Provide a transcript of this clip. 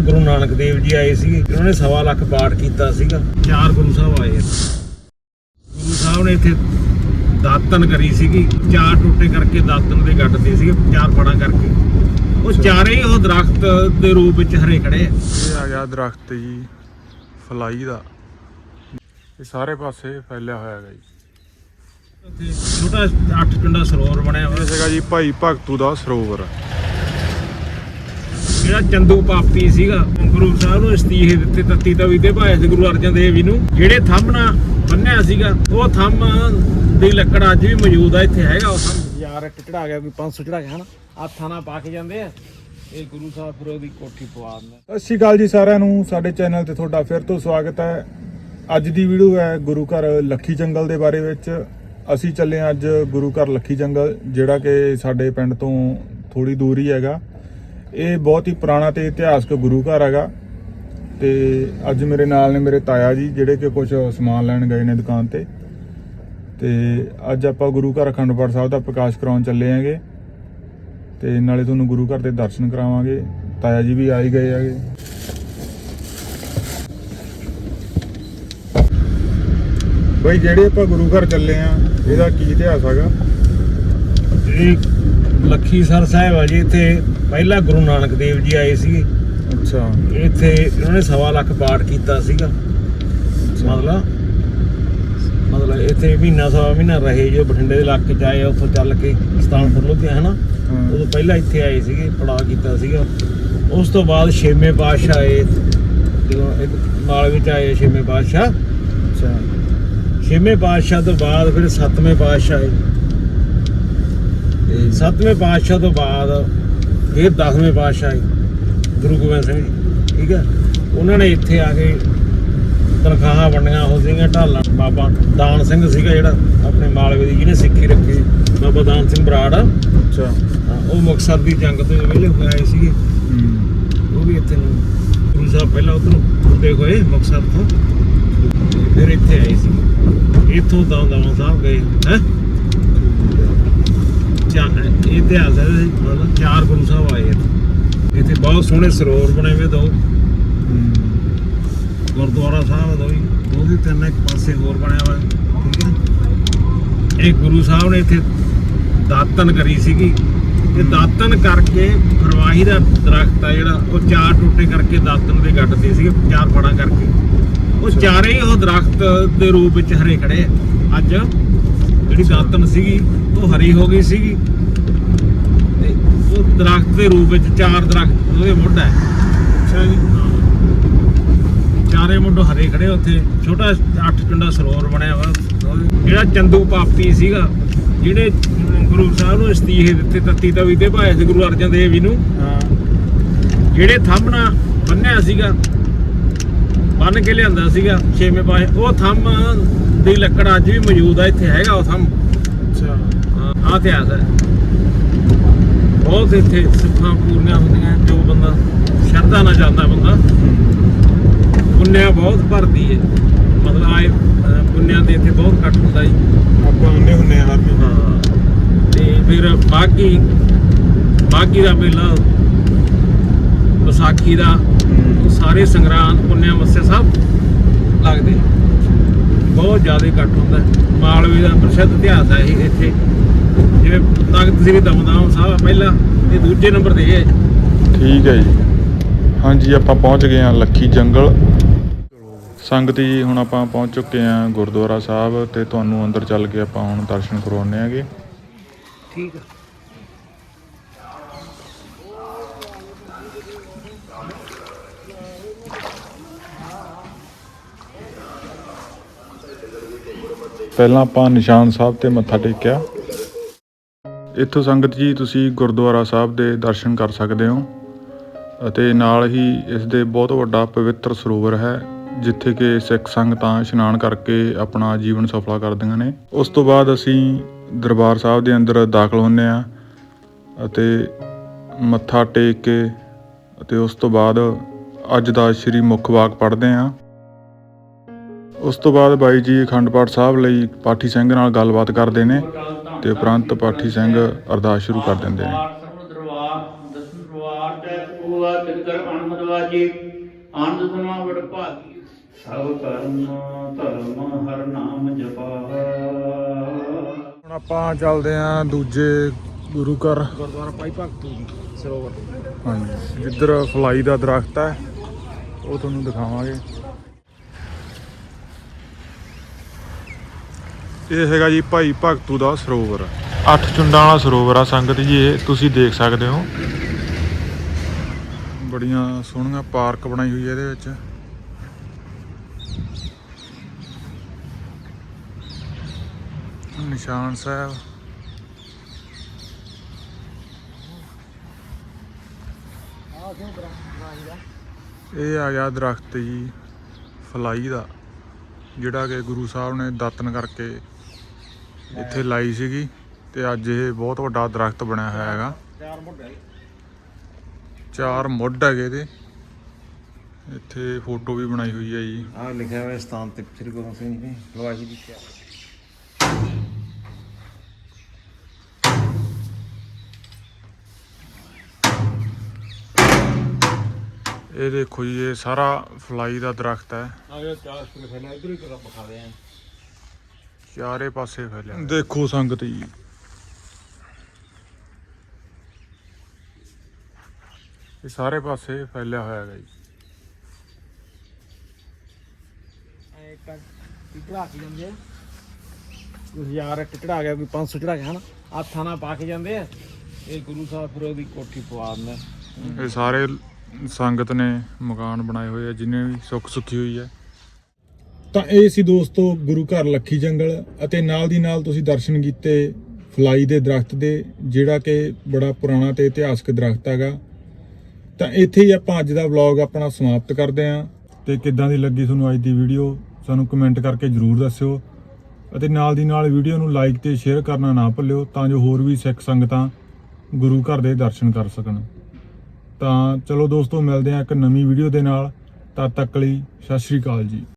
ਗੁਰੂ ਨਾਨਕ ਦੇਵ ਜੀ ਆਏ ਸੀਗੇ। ਉਹਨਾਂ ਨੇ ਸਵਾ ਲੱਖ ਪਾਠ ਕੀਤਾ ਸੀਗਾ। ਚਾਰ ਗੁਰੂ ਸਾਹਿਬ ਆਏ ਗੁਰੂ ਸਾਹਿਬ ਨੇ ਇੱਥੇ ਦਾਤਨ ਕਰੀ ਸੀਗੀ। ਚਾਰ ਟੋਟੇ ਕਰਕੇ ਦਾਤਨ ਦੇ ਗੱਡਦੇ ਸੀਗੇ ਚਾਰ ਫੜਾਂ ਕਰਕੇ। ਉਹ ਚਾਰੇ ਹੀ ਉਹ ਦਰਖਤ ਦੇ ਰੂਪ ਵਿੱਚ ਹਰੇ ਖੜੇ ਆ। ਇਹ ਆ ਗਿਆ ਦਰਖਤ ਜੀ ਫਲਾਈ ਦਾ। ਇਹ ਸਾਰੇ ਪਾਸੇ ਫੈਲਿਆ ਹੋਇਆ ਹੈਗਾ ਜੀ। ਉੱਥੇ ਛੋਟਾ ਅੱਠ ਪਿੰਡਾ ਸਰੋਵਰ ਬਣਿਆ ਹੋਇਆ। ਸੀਗਾ ਜੀ ਭਾਈ ਭਗਤੂ ਦਾ ਸਰੋਵਰ। ਜਿਹੜਾ ਚੰਦੂ ਪਾਪੀ ਸੀਗਾ। ਗੁਰੂ ਸਾਹਿਬ ਨੂੰ ਅਸਤੀਫੇ ਦਿੱਤੇ ਤੱਤੀ ਤਵੀ ਤੇ ਭਾਏ ਸੀ ਗੁਰੂ ਅਰਜਨ ਦੇਵ ਜੀ ਨੂੰ। ਜਿਹੜੇ ਥੰਮ ਨਾਲ ਬੰਨਿਆ ਸੀਗਾ ਉਹ ਥੰਮ ਦੀ ਲੱਕੜ ਅੱਜ ਵੀ ਮੌਜੂਦ ਆ ਇੱਥੇ ਹੈਗਾ ਉਹ ਥੰਮ। ਯਾਰ ਇੱਕ ਚੜਾ ਗਿਆ ਕੋਈ 500 ਚੜਾ ਗਿਆ ਹਨਾ? ਹੱਥਾਂ ਨਾਲ ਪਾ ਕੇ ਜਾਂਦੇ ਆ। ਇਹ ਗੁਰੂ ਸਾਹਿਬ ਫਿਰ ਉਹਦੀ ਕੋਠੀ ਪਵਾ ਦਿੰਦਾ ਸਤਿ ਸ਼੍ਰੀ ਅਕਾਲ ਜੀ ਸਾਰਿਆਂ ਨੂੰ ਸਾਡੇ ਚੈਨਲ ਤੇ ਤੁਹਾਡਾ ਫਿਰ ਤੋਂ ਸਵਾਗਤ ਹੈ। ਅੱਜ ਦੀ ਵੀਡੀਓ ਹੈ ਗੁਰੂ ਘਰ ਲੱਖੀ ਜੰਗਲ ਦੇ ਬਾਰੇ ਵਿੱਚ। ਅਸੀਂ ਚੱਲੇ ਅੱਜ ਗੁਰੂ ਘਰ ਲੱਖੀ ਜੰਗਲ ਜਿਹੜਾ ਕਿ ਸਾਡੇ ਪਿੰਡ ਤੋਂ ਥੋੜੀ ਦੂਰ ਹੀ ਹੈਗਾ। ਇਹ ਬਹੁਤ ਹੀ ਪੁਰਾਣਾ ਤੇ ਇਤਿਹਾਸਕ ਗੁਰੂ ਘਰ ਹੈਗਾ। ਤੇ ਅੱਜ ਮੇਰੇ ਨਾਲ ਨੇ ਮੇਰੇ ਤਾਇਆ ਜੀ, ਜਿਹੜੇ ਕਿ ਕੁਝ ਸਮਾਨ ਲੈਣ ਗਏ ਨੇ ਦੁਕਾਨ ਤੇ। ਤੇ ਅੱਜ ਆਪਾਂ ਗੁਰੂ ਘਰ ਅਖੰਡ ਪਾਠ ਸਾਹਿਬ ਦਾ ਪ੍ਰਕਾਸ਼ ਕਰਾਉਣ ਚੱਲੇ ਆਂਗੇ ਤੇ ਨਾਲੇ ਤੁਹਾਨੂੰ ਗੁਰੂ ਘਰ ਦੇ ਦਰਸ਼ਨ ਕਰਾਵਾਂਗੇ। ਤਾਇਆ ਜੀ ਵੀ ਆ ਹੀ ਗਏ ਹੈਗੇ। ਬਈ, ਜਿਹੜੇ ਆਪਾਂ ਗੁਰੂ ਘਰ ਚੱਲੇ ਆ, ਇਹਦਾ ਕੀ ਇਤਿਹਾਸ ਹੈਗਾ? ਇਹ ਲੱਖੀ ਸਰ ਸਾਹਿਬ ਆ ਜੀ ਇੱਥੇ। ਪਹਿਲਾਂ ਗੁਰੂ ਨਾਨਕ ਦੇਵ ਜੀ ਆਏ ਸੀਗੇ। ਅੱਛਾ। ਇੱਥੇ ਉਹਨਾਂ ਨੇ ਸਵਾ ਲੱਖ ਪਾਠ ਕੀਤਾ ਸੀਗਾ। ਮਤਲਬ ਮਤਲਬ ਇੱਥੇ ਮਹੀਨਾ ਸਵਾ ਮਹੀਨਾ ਰਹੇ ਜੋ ਬਠਿੰਡੇ ਦੇ ਇਲਾਕੇ ਚ ਆਏ ਉੱਥੋਂ ਚੱਲ ਕੇ ਸਤਾਨਪੁਰ ਲੁਧਿਆਣਾ ਹਨਾ। ਉਦੋਂ ਪਹਿਲਾਂ ਇੱਥੇ ਆਏ ਸੀਗੇ ਪੜਾਅ ਕੀਤਾ ਸੀਗਾ। ਉਸ ਤੋਂ ਬਾਅਦ ਛੇਵੇਂ ਪਾਤਸ਼ਾਹ ਆਏ। ਜਦੋਂ ਇੱਕ ਨਾਲ ਵਿੱਚ ਆਏ ਛੇਵੇਂ ਪਾਤਸ਼ਾਹ। ਅੱਛਾ। ਛੇਵੇਂ ਪਾਤਸ਼ਾਹ ਤੋਂ ਬਾਅਦ ਫਿਰ ਸੱਤਵੇਂ ਪਾਤਸ਼ਾਹ ਆਏ। ਤੇ ਸੱਤਵੇਂ ਪਾਤਸ਼ਾਹ ਤੋਂ ਬਾਅਦ ਫਿਰ 10ਵੇਂ ਪਾਤਸ਼ਾਹ ਗੁਰੂ ਗੋਬਿੰਦ ਸਿੰਘ ਜੀ ਠੀਕ ਹੈ। ਉਹਨਾਂ ਨੇ ਇੱਥੇ ਆ ਕੇ ਤਨਖਾਹਾਂ ਵੰਡੀਆਂ ਹੋ ਸੀਗੀਆਂ ਢਾਲਾਂ। ਬਾਬਾ ਦਾਨ ਸਿੰਘ ਸੀਗਾ ਜਿਹੜਾ ਆਪਣੇ ਮਾਲਵੇ ਦੀ ਜਿਹਨੇ ਸਿੱਖੀ ਰੱਖੀ। ਬਾਬਾ ਦਾਨ ਸਿੰਘ ਬਰਾੜ ਅੱਛਾ। ਹਾਂ, ਉਹ ਮੁਕਤਸਰ ਦੀ ਜੰਗ ਤੋਂ ਵਿਹਲੇ ਹੋਏ ਆਏ ਸੀਗੇ। ਉਹ ਵੀ ਇੱਥੇ ਨੂੰ ਗੁਰੂ ਸਾਹਿਬ ਪਹਿਲਾਂ ਉਧਰ ਹੁੰਦੇ ਹੋਏ ਮੁਕਤਸਰ ਤੋਂ ਫਿਰ ਇੱਥੇ ਆਏ ਸੀ। ਇੱਥੋਂ ਦਮ ਦਮ ਸਾਹਿਬ ਗਏ ਹੈ? ਇਤਿਹਾਸ ਹੈ ਇਹਦੇ ਮਤਲਬ ਚਾਰ ਗੁਰੂ ਸਾਹਿਬ ਆਏ ਇੱਥੇ ਇੱਥੇ ਬਹੁਤ ਸੋਹਣੇ ਸਰੋਵਰ ਬਣੇ ਹੋਏ ਦੋ। ਗੁਰਦੁਆਰਾ ਸਾਹਿਬ ਦੋ ਹੀ ਦੀ ਤਿੰਨ ਇੱਕ ਪਾਸੇ ਹੋਰ ਬਣਿਆ ਹੋਇਆ। ਠੀਕ ਹੈ ਇਹ ਗੁਰੂ ਸਾਹਿਬ ਨੇ ਇੱਥੇ ਦਾਤਨ ਕਰੀ ਸੀਗੀ। ਤੇ ਦਾਤਨ ਕਰਕੇ ਫਰਵਾਹੀ ਦਾ ਦਰਖਤ ਆ ਜਿਹੜਾ ਉਹ ਚਾਰ ਟੋਟੇ ਕਰਕੇ ਦਾਤਨ ਦੇ ਗੱਡਦੇ ਸੀਗੇ ਚਾਰ ਫੜਾਂ ਕਰਕੇ। ਉਹ ਚਾਰੇ ਹੀ ਉਹ ਦਰਖਤ ਦੇ ਰੂਪ ਵਿੱਚ ਹਰੇ ਖੜੇ ਅੱਜ ਜਿਹੜੀ ਦਾਤਨ ਸੀਗੀ, ਉਹ ਹਰੀ ਹੋ ਗਈ ਸੀਗੀ। ਤੇ ਉਹ ਦਰਖਤ ਦੇ ਰੂਪ ਵਿੱਚ ਚਾਰ ਦਰਖਤ, ਉਹਦੇ ਮੁੱਢ ਹੈ। ਅੱਛਾ ਜੀ। ਚਾਰੇ ਮੁੰਡੋ ਹਰੇ ਖੜੇ ਉੱਥੇ। ਛੋਟਾ ਅੱਠ ਪਿੰਡਾ ਸਰੋਵਰ ਬਣਿਆ ਵਾ। ਜਿਹੜਾ ਚੰਦੂ ਪਾਪੀ ਸੀਗਾ ਜਿਹੜੇ ਗੁਰੂ ਸਾਹਿਬ ਨੂੰ ਅਸਤੀਫੇ ਦਿੱਤੇ, ਤੱਤੀ ਤਵੀ ਤੇ ਭਾਏ ਸੀ ਗੁਰੂ ਅਰਜਨ ਦੇਵ ਜੀ ਨੂੰ। ਹਾਂ ਜਿਹੜੇ ਥੰਮ ਨਾਲ ਬੰਨਿਆ ਸੀਗਾ, ਬੰਨ ਕੇ ਲਿਆਂਦਾ ਸੀਗਾ, ਛੇਵੇਂ ਪਾਸੇ, ਉਹ ਥੰਮ ਦੀ ਲੱਕੜ ਅੱਜ ਵੀ ਮੌਜੂਦ ਆ ਇੱਥੇ ਹੈਗਾ ਉਹ ਥੰਮ ਅੱਛਾ। ਆ ਇਤਿਹਾਸ ਹੈ ਬਹੁਤ ਇੱਥੇ ਸੁੱਖਾਂ ਪੂਰੀਆਂ ਹੁੰਦੀਆਂ ਜੋ ਬੰਦਾ ਸ਼ਰਧਾ ਨਾਲ ਜਾਂਦਾ ਬੰਦਾ। ਪੁੰਨਿਆ ਬਹੁਤ ਭਰਦੀ ਹੈ ਮਤਲਬ ਆਏ ਪੁੰਨਿਆਂ ਦੇ ਇੱਥੇ ਬਹੁਤ ਘੱਟ ਹੁੰਦਾ ਜੀ। ਆਪਾਂ ਹੁੰਨੇ ਹੁੰਨੇ ਆ ਹਰ ਮਹੀਨੇ ਹਾਂ। ਤੇ ਫਿਰ ਬਾਕੀ ਬਾਕੀ ਦਾ ਮੇਲਾ ਵਿਸਾਖੀ ਦਾ ਸਾਰੇ ਸੰਗਰਾਂਦ ਪੁੰਨਿਆ ਮੱਸੇ ਸਭ ਲੱਗਦੇ। ਬਹੁਤ ਜ਼ਿਆਦਾ ਘੱਟ ਹੁੰਦਾ। ਹੈ। ਮਾਲਵੇ ਦਾ ਪ੍ਰਸਿੱਧ ਇਤਿਹਾਸ ਹੈ ਇਹ ਇੱਥੇ। ਜਿਵੇਂ ਤਖਤ ਸ੍ਰੀ ਦਮਦਮ ਸਾਹਿਬ ਆ ਪਹਿਲਾ ਤੇ ਦੂਜੇ ਨੰਬਰ ਤੇ ਇਹ। ਹੈ ਠੀਕ ਹੈ ਜੀ। ਹਾਂਜੀ ਆਪਾਂ ਪਹੁੰਚ ਗਏ ਹਾਂ ਲੱਖੀ ਜੰਗਲ। ਸੰਗਤ ਜੀ ਹੁਣ ਆਪਾਂ ਪਹੁੰਚ ਚੁੱਕੇ ਹਾਂ ਗੁਰਦੁਆਰਾ ਸਾਹਿਬ ਤੇ ਤੁਹਾਨੂੰ ਅੰਦਰ ਚੱਲ ਕੇ ਆਪਾਂ ਹੁਣ ਦਰਸ਼ਨ ਕਰਵਾਉਣੇ ਆਗੇ ਠੀਕ ਹੈ ਪਹਿਲਾਂ ਆਪਾਂ ਨਿਸ਼ਾਨ ਸਾਹਿਬ ਤੇ ਮੱਥਾ ਟੇਕਿਆ। ਇੱਥੋਂ ਸੰਗਤ ਜੀ, ਤੁਸੀਂ ਗੁਰਦੁਆਰਾ ਸਾਹਿਬ ਦੇ ਦਰਸ਼ਨ ਕਰ ਸਕਦੇ ਹੋ ਅਤੇ ਨਾਲ ਹੀ ਇਸ ਦੇ ਬਹੁਤ ਵੱਡਾ ਪਵਿੱਤਰ ਸਰੋਵਰ ਹੈ, ਜਿੱਥੇ ਕਿ ਸਿੱਖ ਸੰਗਤਾਂ ਇਸ਼ਨਾਨ ਕਰਕੇ ਆਪਣਾ ਜੀਵਨ ਸਫਲਾ ਕਰਦੀਆਂ ਨੇ। ਉਸ ਤੋਂ ਬਾਅਦ ਅਸੀਂ ਦਰਬਾਰ ਸਾਹਿਬ ਦੇ ਅੰਦਰ ਦਾਖਲ ਹੁੰਨੇ ਆ ਅਤੇ ਮੱਥਾ ਟੇਕ ਕੇ ਅਤੇ ਉਸ ਤੋਂ ਬਾਅਦ ਅੱਜ ਦਾ ਸ੍ਰੀ ਮੁੱਖ ਵਾਕ ਪੜ੍ਹਦੇ ਹਾਂ ਉਸ ਤੋਂ ਬਾਅਦ ਬਾਈ ਜੀ ਅਖੰਡ ਪਾਠ ਸਾਹਿਬ ਲਈ ਪਾਠੀ ਸਿੰਘ ਨਾਲ ਗੱਲਬਾਤ ਕਰਦੇ ਨੇ ਤੇ ਉਪਰੰਤ ਪਾਠੀ ਸਿੰਘ ਅਰਦਾਸ ਸ਼ੁਰੂ ਕਰ ਦਿੰਦੇ ਨੇ। ਆਨੰਦ ਵਡ ਭਾਗੀ ਸਭ ਕਰਮ ਧਰਮ ਹਰ ਨਾਮ ਜਪਾ ਹੁਣ ਆਪਾਂ ਚੱਲਦੇ ਆਂ ਦੂਜੇ ਗੁਰੂ ਘਰ। ਗੁਰਦੁਆਰਾ ਭਾਈ ਭਗਤੂ ਜੀ ਸਰੋਵਰ। ਹਾਂਜੀ ਜਿੱਧਰ ਫਲਾਈ ਦਾ ਦਰਖਤ ਹੈ ਉਹ ਤੁਹਾਨੂੰ ਦਿਖਾਵਾਂਗੇ। ਇਹ ਹੈਗਾ ਜੀ ਭਾਈ ਭਗਤੂ ਦਾ ਸਰੋਵਰ। ਅੱਠ ਚੁੰਡਾਂ ਵਾਲਾ ਸਰੋਵਰ ਆ ਸੰਗਤ ਜੀ, ਇਹ ਤੁਸੀਂ ਦੇਖ ਸਕਦੇ ਹੋ। ਬੜੀਆਂ ਸੋਹਣੀਆਂ ਪਾਰਕ ਬਣਾਈ ਹੋਈ ਹੈ ਇਹਦੇ ਵਿੱਚ। ਨਿਸ਼ਾਨ ਸਾਹਿਬ। ਇਹ ਆ ਗਿਆ ਦਰਖਤ ਜੀ, ਫਲਾਈ ਦਾ, ਜਿਹੜਾ ਕਿ ਗੁਰੂ ਸਾਹਿਬ ਨੇ ਦਾਤਨ ਕਰਕੇ ਇੱਥੇ ਲਾਈ ਸੀਗੀ ਤੇ ਅੱਜ ਇਹ ਬਹੁਤ ਵੱਡਾ ਦਰਖਤ ਬਣਿਆ ਹੋਇਆ ਹੈਗਾ। ਚਾਰ ਮੋਢੇ ਚਾਰ ਮੁੱਢ ਹੈਗੇ ਇਹਦੇ। ਇੱਥੇ ਫੋਟੋ ਵੀ ਬਣਾਈ ਹੋਈ ਹੈ ਜੀ। ਆ ਲਿਖਿਆ ਹੋਇਆ ਸਥਾਨ ਤੇ ਸ੍ਰੀ ਗੁਰੂ ਸਿੰਘ ਜੀ ਨੇ ਲਵਾਈ ਦੀ ਕਿਆ? ਇਹ ਦੇਖੋ ਜੀ ਇਹ ਸਾਰਾ ਫਲਾਈ ਦਾ ਦਰਖਤ ਹੈ। ਆ ਗਿਆ ਚਾਰ ਸਪਰੇ ਫੈਲਾ ਇਧਰ ਹੀ ਕਰਾ ਬਖਾ ਦੇ ਆ ਚਾਰੇ ਪਾਸੇ ਫੈਲਿਆ ਦੇਖੋ ਸੰਗਤ ਜੀ। ਇਹ ਸਾਰੇ ਪਾਸੇ ਫੈਲਿਆ ਹੋਇਆ ਹੈਗਾ ਜੀ। ਇੱਕ ਟਿਕੜਾ ਕੇ ਜਾਂਦੇ ਆ। ਕੁਝ ਯਾਰ ਟਿਕੜਾ ਗਿਆ ਕੋਈ 500 ਚੜਾ ਗਿਆ ਹਨਾ? ਆ ਥਾਣਾ ਪਾ ਕੇ ਜਾਂਦੇ ਆ। ਇਹ ਗੁਰੂ ਸਾਹਿਬ ਫਿਰ ਉਹਦੀ ਕੋਠੀ ਪਵਾ ਦਿੰਦਾ ਇਹ ਸਾਰੇ ਸੰਗਤ ਨੇ ਮਕਾਨ ਬਣਾਏ ਹੋਏ ਆ ਜਿਨੇ ਵੀ ਸੁੱਖ ਸੁੱਖੀ ਹੋਈ ਹੈ। ਤਾਂ ਇਹ ਸੀ ਦੋਸਤੋ ਗੁਰੂ ਘਰ ਲੱਖੀ ਜੰਗਲ ਅਤੇ ਨਾਲ ਦੀ ਨਾਲ ਤੁਸੀਂ ਦਰਸ਼ਨ ਕੀਤੇ ਫਲਾਈ ਦੇ ਦਰਖਤ ਦੇ, ਜਿਹੜਾ ਕਿ ਬੜਾ ਪੁਰਾਣਾ ਤੇ ਇਤਿਹਾਸਕ ਦਰਖਤ ਹੈਗਾ। ਤਾਂ ਇੱਥੇ ਹੀ ਆਪਾਂ ਅੱਜ ਦਾ ਵਲੌਗ ਆਪਣਾ ਸਮਾਪਤ ਕਰਦੇ ਹਾਂ। ਤੇ ਕਿੱਦਾਂ ਦੀ ਲੱਗੀ ਤੁਹਾਨੂੰ ਅੱਜ ਦੀ ਵੀਡੀਓ, ਸਾਨੂੰ ਕਮੈਂਟ ਕਰਕੇ ਜਰੂਰ ਦੱਸਿਓ। ਅਤੇ ਨਾਲ ਦੀ ਨਾਲ ਵੀਡੀਓ ਨੂੰ ਲਾਈਕ ਤੇ ਸ਼ੇਅਰ ਕਰਨਾ ਨਾ ਭੁੱਲਿਓ, ਤਾਂ ਜੋ ਹੋਰ ਵੀ ਸਿੱਖ ਸੰਗਤਾਂ ਗੁਰੂ ਘਰ ਦੇ ਦਰਸ਼ਨ ਕਰ ਸਕਣ। ਤਾਂ ਚਲੋ ਦੋਸਤੋ, ਮਿਲਦੇ ਹਾਂ ਇੱਕ ਨਵੀਂ ਵੀਡੀਓ ਦੇ ਨਾਲ। ਤਦ ਤੱਕ ਲਈ ਸਤਿ ਸ਼੍ਰੀ ਅਕਾਲ ਜੀ।